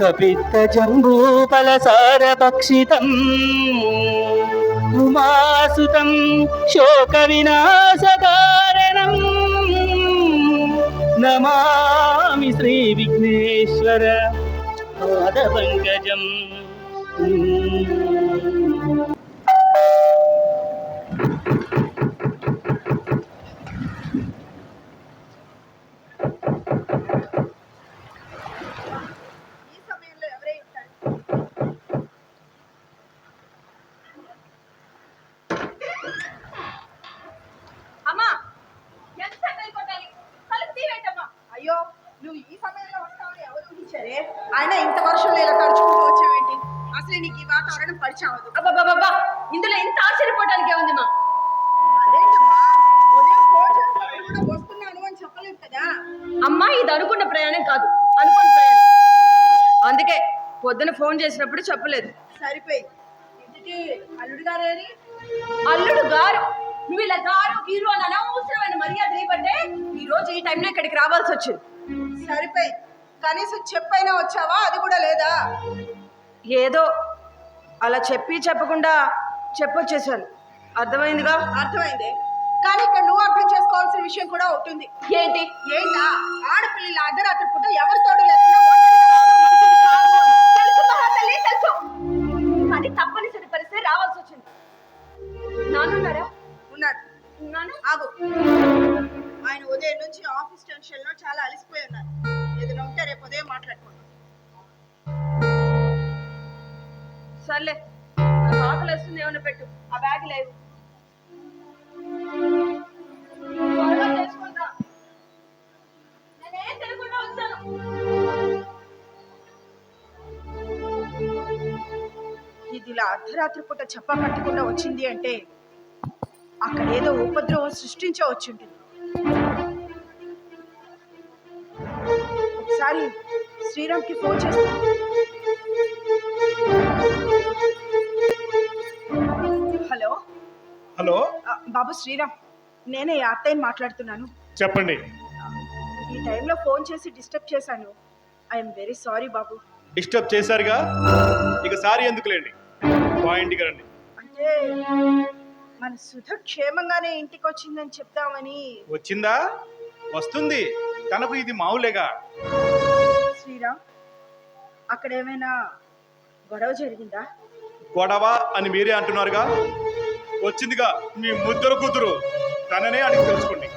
కపిత్త జంబూఫలసార భక్షితం. ఉమాసుతం శోక వినాశకారణం అమ్మా ఇది అనుకున్న ప్రయాణం కాదు. అనుకున్న ప్రయాణం. అందుకే పొద్దున ఫోన్ చేసినప్పుడు చెప్పలేదు. సరిపోయింది ఇంటికి అల్లుడు అల్లుడు గారు నువ్వు ఇలా గారు గీరు అని అనవసరమైన మర్యాద లేబట్టే ఈ రోజు ఈ టైంలో ఇక్కడికి రావాల్సి వచ్చింది. సరిపోయింది కనీసం చెప్పైనా వచ్చావా? అది కూడా లేదా? ఏదో అలా చెప్పి చెప్పకుండా చెప్పొచ్చేసాను. అర్థమైందిగా? అర్థమైంది. కానీ ఇక్కడ నువ్వు అర్థం చేసుకోవాల్సిన విషయం కూడా ఉంటుంది. ఏంటి? ఏంటా? ఆడపిల్లల అర్ధరాత్రి పూట లేకుండా మంచిది కాదు అని. తెలుసు మహాతల్లి తెలుసు. కానీ తప్పనిసరి పరిస్థితి రావాల్సి వచ్చింది. నానున్నారా ఉన్నాడు నాన్న? ఆగు. ఆయన ఉదయం నుంచి ఆఫీస్ టెన్షన్లో చాలా అలసిపోయి ఉన్నారు. ఏదైనా ఉంటే రేపు ఉదయం మాట్లాడుకుందాం. సర్లే ఆకలి వస్తుంది ఏమన్నా పెట్టు. ఆ బ్యాగ్ లేవు. అర్ధరాత్రి పూట చెప్ప కట్టకుండా వచ్చింది అంటే అక్కడ ఏదో ఉపద్రవం సృష్టించే వచ్చి ఉంటుంది ఒకసారి శ్రీరామ్కి ఫోన్ చేస్తాను హలో? హలో? బాబు శ్రీరామ్ నేనే ఈ అత్తయ్యని మాట్లాడుతున్నాను. చెప్పండి. ఈ టైంలో ఫోన్ చేసి డిస్టర్బ్ చేశాను. ఐఎమ్ వెరీ సారీ బాబు. డిస్టర్బ్ చేశారుగా? ఇక సారీ ఎందుకులేండి? పాయింట్కి రండి. అంటే మన సుధ క్షేమంగానే ఇంటికి వచ్చిందని చెప్దామని. వచ్చిందా? వస్తుంది. తనకు ఇది మావులేగా. శ్రీరామ్ అక్కడ ఏమైనా గొడవ జరిగిందా? గొడవ అని మీరే అంటున్నారుగా? వచ్చిందిగా మీ ముద్దరు కూతురు. తననే అడిగి తెలుసుకోండి.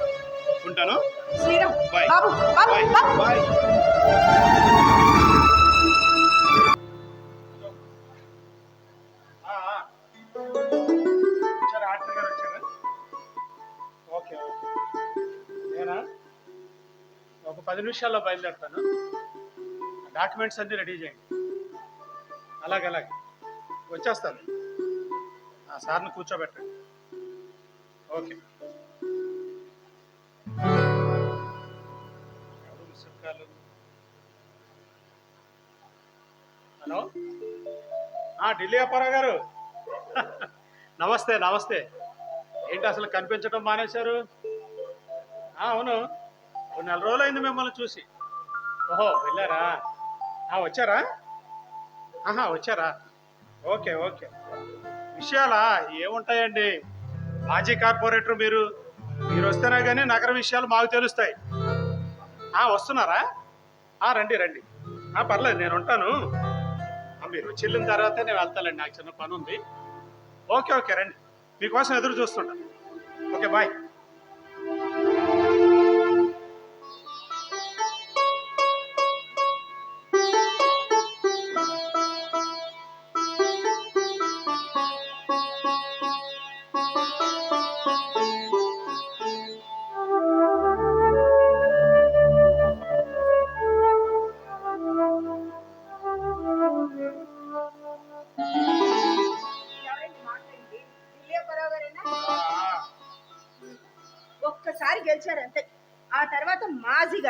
ఉంటాను? శ్రీరామ్ Bye. బాబు బాబు బాయ్. బాబు. బాయ్. పది నిమిషాల్లో బయలుదేరుతాను. డాక్యుమెంట్స్ అన్నీ రెడీ చేయండి. అలాగే అలాగే. వచ్చేస్తాను. ఆ సార్ని కూర్చోబెట్టండి. ఓకే. హలో? ఆ, ఢిల్లీ అప్పారావు గారు. నమస్తే నమస్తే. ఏంటి అసలు కనిపించడం మానేశారు? అవును. ఒక నెల రోజులు అయింది మిమ్మల్ని చూసి. ఓహో వెళ్ళారా? ఆ, వచ్చారా? ఆహా వచ్చారా? Okay okay. విషయాలా ఏముంటాయండి? మాజీ కార్పొరేటర్ మీరు మీరు వస్తేనే కానీ నగర విషయాలు మాకు తెలుస్తాయి. ఆ, వస్తున్నారా? ఆ, రండి రండి. ఆ, పర్లేదు నేను ఉంటాను. మీరు చెల్లిన తర్వాత నేను వెళ్తానండి నాకు చిన్న పని ఉంది. ఓకే ఓకే రండి. మీకోసం ఎదురు చూస్తుంటాను ఓకే బాయ్.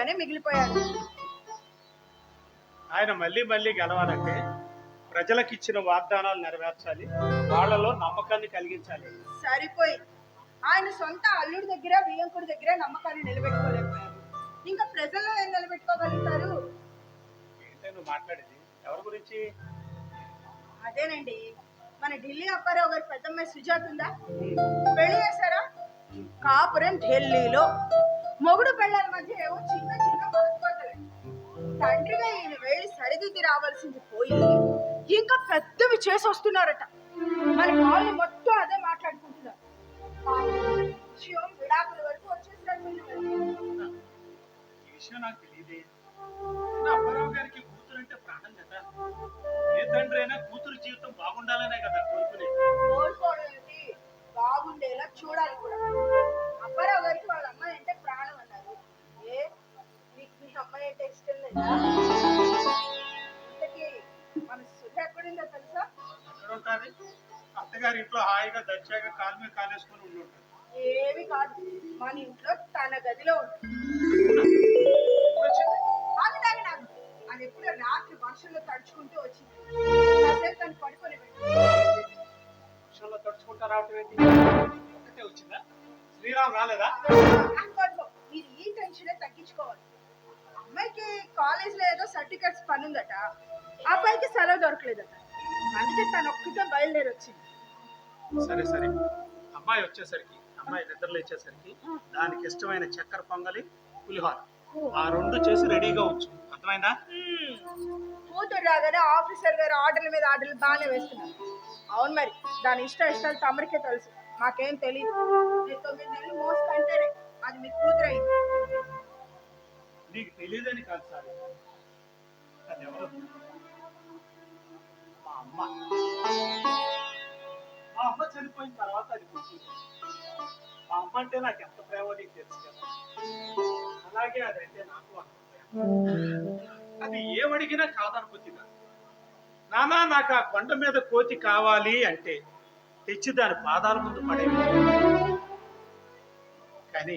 మాజీగానే మిగిలిపోయారు. ఆయన మళ్ళీ మళ్ళీ గెలవాలంటే ప్రజలకు ఇచ్చిన వాగ్దానాలు నెరవేర్చాలి వాళ్ళలో నమ్మకాన్ని కలిగించాలి. సరిపోయి ఆయన సొంత అల్లుడి దగ్గర వియ్యంకుడి దగ్గర నమ్మకాన్ని నిలబెట్టుకోలేకపోయారు. ఇంకా ప్రజల్లో ఏం నిలబెట్టుకోగలుగుతారు? ఏంటో నువ్వు మాట్లాడేది? ఎవరి గురించి? అదేనండి. మన ఢిల్లీ అప్పారావు గారి పెద్దమ్మాయి సుజాత ఉందా? పెళ్ళి చేశారా? కాపురం ఢిల్లీలో. మొగుడు పెళ్ళాల మధ్య ఏవో చిన్న చిన్న మనస్పర్ధలు తండ్రిగా ఈయన వెళ్ళి సరిదిద్ది రావాల్సింది పోయి ఇంకా పెద్దవి చేసి వస్తున్నారట. మన కాలనీ మొత్తం అదే మాట్లాడుకుంటున్నారు. విషయం విడాకుల వరకు వచ్చేసినట్టుంది మరి. ఈ విషయం నాకు తెలియదే. నా అప్పారావు గారికి కూతురు అంటే ప్రాణం కదా. ఏ తండ్రి అయినా కూతురు జీవితం బాగుండాలనే కదా కోరుకునేది కోరుకోవడం బాగుండేలా చూడాలి కూడా. అప్పారావు గారికి వాళ్ళ అమ్మాయి అంటే మీ అమ్మాయి అంటే ఇష్టం లేదా? ఇంతకీ మన సుధ ఎక్కడుందో తెలుసా? ఎక్కడ ఉంటుంది అత్తగారి ఇంట్లో హాయిగా దర్జాగా కాలు మీద కాలేసుకొని ఉండి ఉంటుంది. ఏమి కాదు. మన ఇంట్లో తన గదిలో నాకు అది ఎప్పుడో రాత్రి వర్షంలో తడుచుకుంటూ వచ్చింది. కాసేపు తను పడుకొని వర్షంలో తడుచుకుంటా రావటం ఏంటి? వచ్చిందా? శ్రీరామ్ రాలేదా? మీరు ఈ టెన్షనే తగ్గించుకోవాలి. అమ్మాయికి కాలేజ్లో ఏదో సర్టిఫికెట్స్ పని ఉందట ఆ అబ్బాయికి సెలవు దొరకలేదట. అందుకే తను ఒక్కటే బయలుదేరి వచ్చింది సరే సరే. అమ్మాయి వచ్చేసరికి అమ్మాయి నిద్రలు ఇచ్చేసరికి దానికి ఇష్టమైన చక్కెర పొంగలి పులిహోర. ఆ రెండు చేసి రెడీగా ఉంచు. అర్థమైందా? కూతురు రాగానే ఆఫీసర్ గారు ఆర్డర్ల మీద ఆర్డర్లు బాగానే వేస్తున్నారు. అవును మరి దాని ఇష్ట ఇష్టాలు తమరికే తెలుసు. మాకేం తెలియదు తొమ్మిది నెలలు మోసుకంటేనే అది మీ కూతురు అయింది నీకు తెలియదని కాదు సార్. అది ఎవరు? మా అమ్మ. మా అమ్మ చనిపోయిన తర్వాత అది మా అమ్మ అంటే నాకు ఎంత ప్రేమ నీకు తెలుసు కదా. అలాగే అదంటే నాకు అది ఏమడిగినా కాదనుకుంది కాదు. నానా నాకు ఆ కొండ మీద కోతి కావాలి అంటే తెచ్చి దాని పాదాల ముందు పడేది కానీ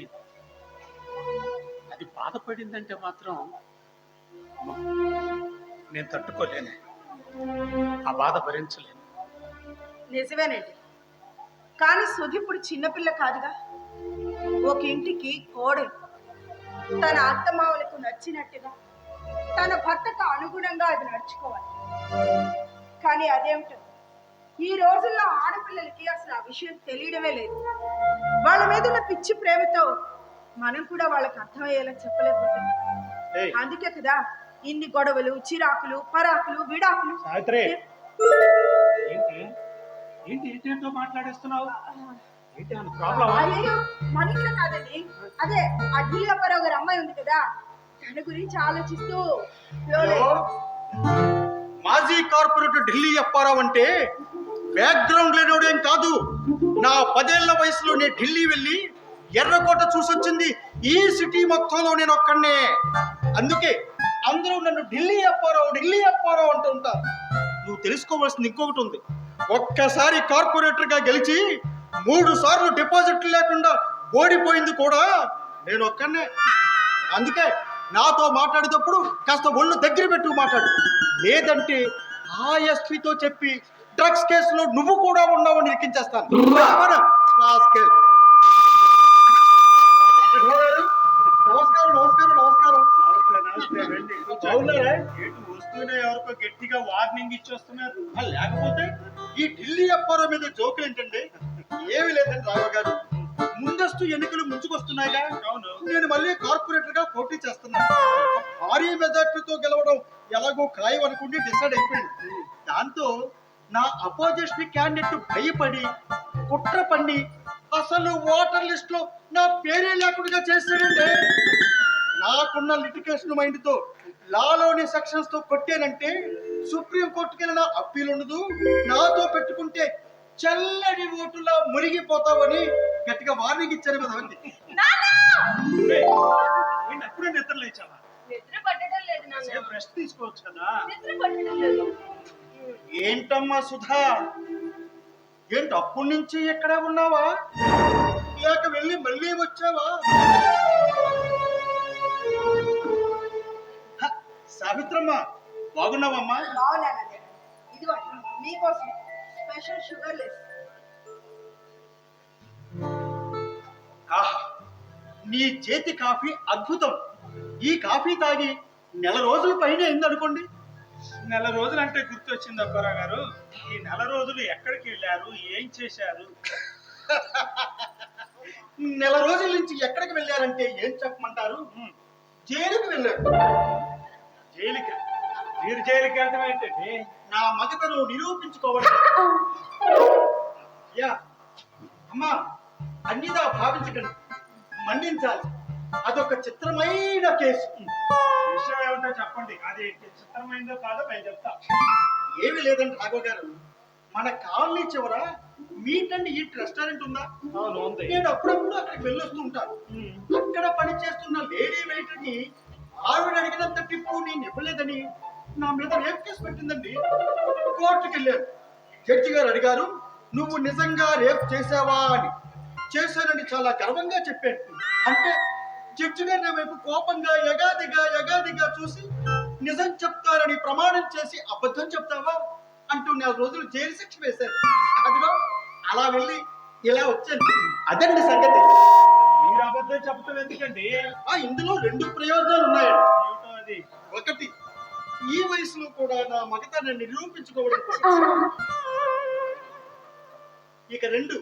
అది బాధపడిందంటే మాత్రం నేను తట్టుకోలేను. ఆ బాధ భరించలేను. నిజమేనండి. కానీ సుధి ఇప్పుడు చిన్నపిల్ల కాదుగా. ఒక ఇంటికి కోడలు. తన అత్తమావులకు నచ్చినట్టుగా తన భర్తకు అనుగుణంగా అది నడుచుకోవాలి. కానీ అదేమిటో ఈ రోజుల్లో ఆడపిల్లలకి అసలు ఆ విషయం తెలియడమే లేదు. వాళ్ళ మీద ఉన్న పిచ్చి ప్రేమతో మనం కూడా వాళ్ళకి అర్థమయ్యేలా చెప్పలేకపోతున్నాం. అందుకే కదా ఇన్ని గొడవలు చిరాకులు పరాకులు విడాకులు. ఏంటి? ఏంటి ఏంటేంటో మాట్లాడేస్తున్నావు? ఏంటి అని ప్రాబ్లం అయ్యో మన ఇంట్లో కాదండి. అదే ఢీలప్పారావు గారి అమ్మాయి ఉంది కదా తన గురించి ఆలోచిస్తూ మాజీ కార్పొరేటర్ ఢిల్లీ అప్పారావు అంటే బ్యాక్గ్రౌండ్ లేనివాడేం కాదు. నా పదేళ్ళ వయసులో నేను ఢిల్లీ వెళ్ళి ఎర్రకోట చూసొచ్చింది. ఈ సిటీ మొత్తంలో నేను ఒక్కడనే. అందుకే అందరూ నన్ను ఢిల్లీ అప్పారావు ఢిల్లీ అప్పారావు అంటూ ఉంటారు. నువ్వు తెలుసుకోవాల్సింది ఇంకొకటి ఉంది. ఒక్కసారి కార్పొరేటర్గా గెలిచి మూడు సార్లు డిపాజిట్లు లేకుండా ఓడిపోయింది కూడా నేను ఒక్కనే అందుకే నాతో మాట్లాడేటప్పుడు కాస్త ఒళ్ళు దగ్గర పెట్టు మాట్లాడు. లేదంటే ఆ ఎస్పీతో చెప్పి డ్రగ్స్ కేసులో నువ్వు కూడా ఉన్నావని ఇరికించేస్తాను రావణ, rascal. నమస్కారం నమస్కారం నమస్కారం నమస్తే నమస్తే రండి బాగున్నారా? ఏంటి వస్తూనే ఎవరికో గట్టిగా వార్నింగ్ ఇచ్చి వస్తున్నారు? లేకపోతే ఈ ఢిల్లీ అప్పారావు మీద జోకులు ఏంటండి? ఏమి లేదండి రావు గారు. ముందస్తు ఎన్నికలు ముంచుకొస్తున్నాయిగా. అవును. నేను మళ్ళీ కార్పొరేటర్గా పోటీ చేస్తున్నాను. భారీ మెజార్టీతో గెలవడం ఎలాగో ఖాయం అనుకుంటే డిసైడ్ అయిపోయింది. దాంతో నా అపోజిషన్ క్యాండిడేట్ భయపడి కుట్ర పన్ని అసలు ఓటర్ లిస్ట్లో నా పేరే లేకుండా చేశాడండి. నాకున్న లిటికేషన్ మైండ్తో లాలోని సెక్షన్స్తో కొట్టానంటే సుప్రీం కోర్టుకి వెళ్ళిన అప్పీల్ ఉండదు. నాతో పెట్టుకుంటే చల్లటి ఓటులా మునిగిపోతావని గట్టిగా వార్నింగ్ ఇచ్చారు కదా అండి అప్పుడే నిద్ర లేచావా? నిద్ర పట్టడం లేదు నాన్న. రెస్ట్ తీసుకోవచ్చు కదా. నిద్ర పట్టడం లేదు. ఏంటమ్మా సుధా? ఏంటి అప్పటి నుంచి ఎక్కడే ఉన్నావా? లేక వెళ్ళి మళ్ళీ వచ్చావా? సావిత్రమ్మ బాగున్నావమ్మా. బాగున్నానండి. ఇదిగో మీకోసం స్పెషల్ షుగర్ లెస్. ఆహా నీ చేతి కాఫీ అద్భుతం. ఈ కాఫీ తాగి నెల రోజుల పైన అయింది అనుకోండి నెల రోజులంటే గుర్తొచ్చింది అప్పారావు గారు? ఈ నెల రోజులు ఎక్కడికి వెళ్ళారు? ఏం చేశారు? నెల రోజుల నుంచి ఎక్కడికి వెళ్ళారంటే ఏం చెప్పమంటారు? జైలుకి వెళ్ళారు. జైలుకి మీరు జైలుకి వెళ్ళటం ఏంటండి? నా మగతను నిరూపించుకోవడం. యా అమ్మా అన్నిదా భావించకండి. మండించాలి అదొక చిత్రమైన కేసు. విషయం ఏమిటో చెప్పండి. అది చిత్రమైందో కాదో నేను చెప్తా. ఏమీ లేదండి రాఘవ గారు. మన కాలనీ చివర మీట్ అండ్ ఈట్ రెస్టారెంట్ ఉందా? నేను అప్పుడప్పుడు అక్కడికి వెళ్ళొస్తూ ఉంటాను. అక్కడ పని చేస్తున్న లేడీ వెయిటర్ని ఆవిడ అడిగినంత టిప్పు నేను ఇవ్వలేదని నా మీద రేప్ కేసు పెట్టిందండి. కోర్టుకి వెళ్ళాను. జడ్జి గారు అడిగారు నువ్వు నిజంగా రేప్ చేసావా అని. చేశానని చాలా గర్వంగా చెప్పాను. అంటే జడ్జి గారు నా వైపు కోపంగా యగాదిగా యగాదిగా చూసి నిజం చెప్తారని ప్రమాణం చేసి అబద్ధం చెప్తావా? అంటూ నెల రోజులు జైలు శిక్ష వేశారు. అదిగో అలా వెళ్ళి ఇలా వచ్చాను. అదండి సంగతి. మీరు అబద్ధం చెప్తాం ఎందుకండి? ఆ ఇందులో రెండు ప్రయోజనాలు ఉన్నాయండి ఏమిటో అది? ఒకటి ఈ వయసులో కూడా నా మగతనాన్ని నిరూపించుకోవడం కోసం. ఇక రెండు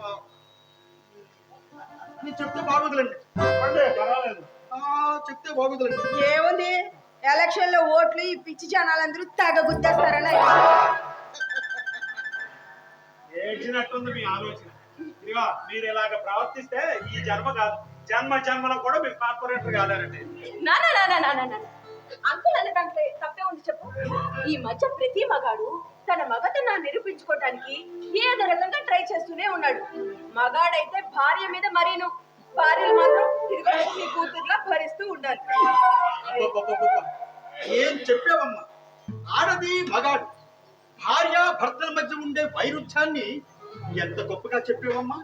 ఆ, నేను చెప్తే బాగోదులండి. చెప్పండి పర్వాలేదు. ఆ, చెప్తే బాగోదులండి. ఏముంది? ఎలక్షన్లో ఓట్లు ఈ పిచ్చి జనాలందరూ తెగ గుద్దేస్తారని ఏడ్చినట్టుంది మీ ఆలోచన. ఇదిగో మీరు ఇలాగ ప్రవర్తిస్తే ఈ జన్మ కాదు. జన్మ జన్మలో కూడా మీరు కార్పొరేటర్ కాలేరండి నా నా నా నా నా. అంకుల్ అన్న దాంట్లో తప్పే ఉంది చెప్పు. ఈ మధ్య ప్రతి మగాడు తన మగతను నిరూపించుకోవటానికి ఏదో రకంగా ట్రై చేస్తూనే ఉన్నాడు. మగాడైతే భార్య మీద మరీను. భార్యలు మాత్రం ఇదిగో నీ కూతుర్లా భరిస్తూ ఉండాలి. ఏం చెప్పావమ్మా? ఆడది మగాడు. భార్య భర్తల మధ్య ఉండే వైరుధ్యాన్ని ఎంత గొప్పగా చెప్పావమ్మా?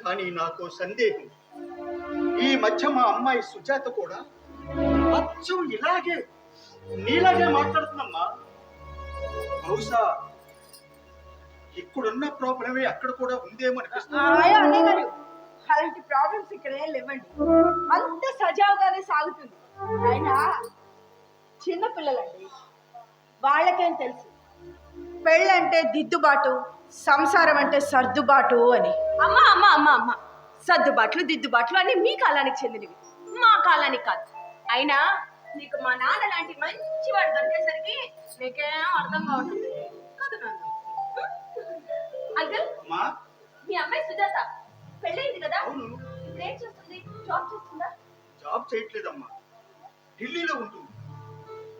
కానీ నాకు సందేహం. ఈ మధ్య మా అమ్మాయి సుజాత కూడా అచ్చం ఇలాగే నీలాగే మాట్లాడుతుందమ్మా. బహుశా ఇక్కడున్న ప్రాబ్లమే అక్కడ కూడా ఉందేమో అనిపిస్తుంది. అలాంటి ప్రాబ్లమ్స్ ఇక్కడ ఏం లేవండి. అంత సజావుగానే సాగుతుంది. అయినా చిన్నపిల్లలండి వాళ్ళకేం తెలుసు? పెళ్ళంటే దిద్దుబాటు సంసారం అంటే సర్దుబాటు అని. అమ్మా అమ్మా అమ్మా అమ్మా. సర్దుబాట్లు దిద్దుబాట్లు అన్ని మీ కాలానికి చెందినవి. మా కాలానికి కాదు. అయినా నీకు మా నాన్న లాంటి మంచి వాడు దొరికేసరికి నీకేం అర్థం కావట్లేదు. అంకుల్? అమ్మా? మీ అమ్మాయి సుజాత పెళ్ళైంది కదా? ఇప్పుడు ఏం చేస్తుంది? జాబ్ చేస్తుందా? జాబ్ చేయట్లేదమ్మా. ఢిల్లీలో ఉంటుంది.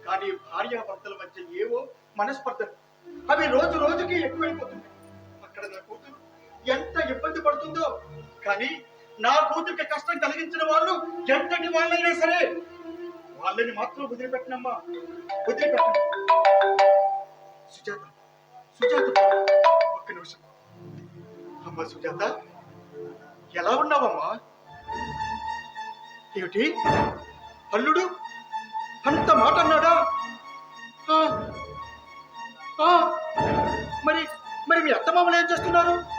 కానీ భార్యాభర్తల మధ్య ఏవో మనస్పర్ధలు. అవి రోజు రోజుకి ఎక్కువైపోతున్నాయి. ఎంత ఇబ్బంది పడుతుందో. కానీ నా కూతురికి కష్టం కలిగించిన వాళ్ళు ఎంతటి వాళ్ళైనా సరే వాళ్ళని మాత్రం వదిలిపెట్టనమ్మా. వదిలిపెట్టను. సుజాత సుజాత ఒక్క నిమిషం. అమ్మా సుజాత ఎలా ఉన్నావమ్మా? ఏమిటి? అల్లుడు అంత మాట అన్నాడా? ఆ, మరి మరి మీ అత్తమామలు ఏం చేస్తున్నారు?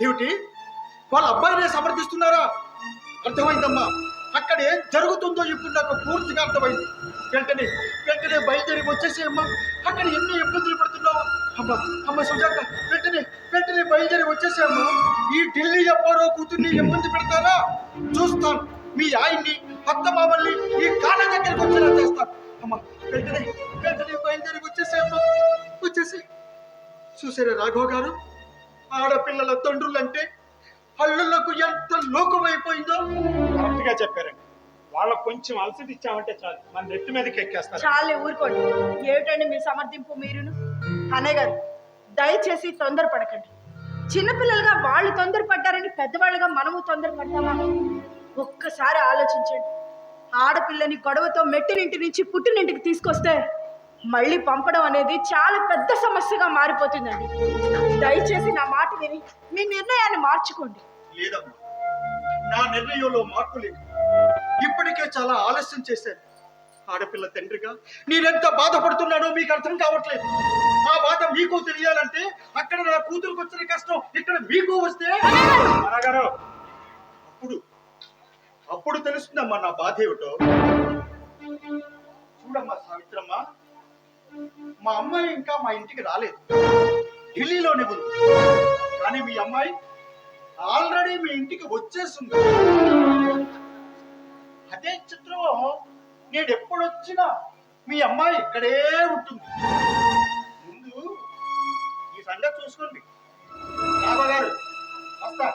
ఏమిటి? వాళ్ళ అబ్బాయినే సమర్థిస్తున్నారా? అర్థమైందమ్మా. అక్కడ ఏం జరుగుతుందో ఇప్పుడు నాకు పూర్తిగా అర్థమైంది. వెంటనే వెంటనే బయలుదేరి వచ్చేసేయమ్మా అక్కడ ఎన్ని ఇబ్బందులు పడుతున్నావు? అమ్మా అమ్మ సుజాత వెంటనే వెంటనే బయలుదేరి వచ్చేసేయమ్మా ఈ ఢిల్లీ అప్పారో కూతుర్ని ఇబ్బంది పెడతారా? చూస్తాను. మీ ఆయన్ని అత్త మామల్ని ఈ కాళ్ళ దగ్గరికి వచ్చేలా చేస్తాను. అమ్మా వెంటనే వెంటనే బయలుదేరి వచ్చేసేయమ్మా వచ్చేసి చూసారా రాఘవ గారు? ఆడపిల్లల తండ్రులంటే అల్లుళ్ళకు ఎంత లోకమైపోయిందో? కరెక్ట్గా చెప్పారండి. వాళ్ళకు కొంచెం అలసట ఇచ్చామంటే చాలు. మన నెత్తి మీదకి ఎక్కేస్తారు. చాలే ఊరుకోండి. ఏమిటండి మీ సమర్థింపు మీరును? అన్నయ్య గారు దయచేసి తొందరపడకండి. చిన్నపిల్లలుగా వాళ్ళు తొందరపడ్డారని పెద్దవాళ్ళుగా మనము తొందరపడ్డామా? ఒక్కసారి ఆలోచించండి. ఆడపిల్లని గొడవతో మెట్టినింటి నుంచి పుట్టినింటికి తీసుకొస్తే మళ్ళీ పంపడం అనేది చాలా పెద్ద సమస్యగా మారిపోతుందండి. దయచేసి నా మాట విని మీ నిర్ణయాన్ని మార్చుకోండి. లేదమ్మా. నా నిర్ణయంలో మార్పు లేదు. ఇప్పటికే చాలా ఆలస్యం చేశాను. ఆడపిల్ల తండ్రిగా నేనెంత బాధపడుతున్నానో మీకు అర్థం కావట్లేదు. ఆ బాధ మీకు తెలియాలంటే అక్కడ నా కూతురుకు వచ్చిన కష్టం ఇక్కడ మీకు వస్తే అప్పుడు అప్పుడు తెలుస్తుందమ్మా నా బాధ ఏమిటో మా అమ్మాయి ఇంకా మా ఇంటికి రాలేదు. ఢిల్లీలోనే ఉంది. కానీ మీ అమ్మాయి ఆల్రెడీ మీ ఇంటికి వచ్చేస్తుంది అదే చిత్రం నేను ఎప్పుడొచ్చినా మీ అమ్మాయి ఇక్కడే ఉంటుంది. ముందు ఈ సంగతి చూసుకోండి. రాఘవ వస్తా.